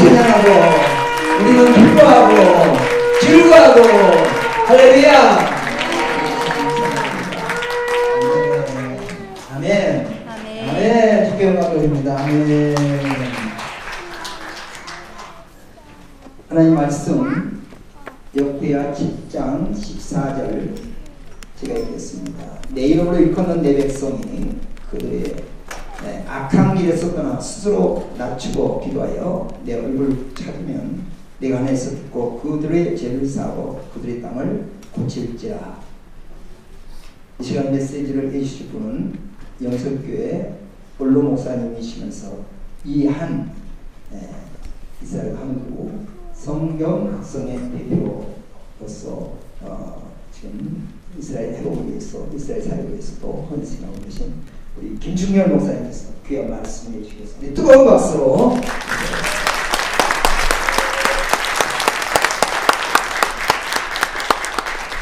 찬양하고 우리는 기뻐하고 즐거워하고 할렐루야 아멘 아멘. 주께 영광 돌립니다 아멘 하나님 말씀 역대하 7장 14절 제가 읽겠습니다. 내 이름으로 일컫는 내 백성이 그들의 네, 악한 길에서 떠나 스스로 낮추고 기도하여 내 얼굴을 찾으면 내가 하나에서 듣고 그들의 죄를 사하고 그들의 땅을 고칠지라. 이 시간 메시지를 해주실 분은 영설교회 원로 목사님이시면서 이한 네, 이스라엘 한국 성경 학성의 대표로서 어, 지금 이스라엘 회복을 위해서 이스라엘 사역을 위해서 또 헌신하고 계신 우리 김중열 목사님께서 귀한 말씀을 해주시겠습니다. 뜨거운 박수로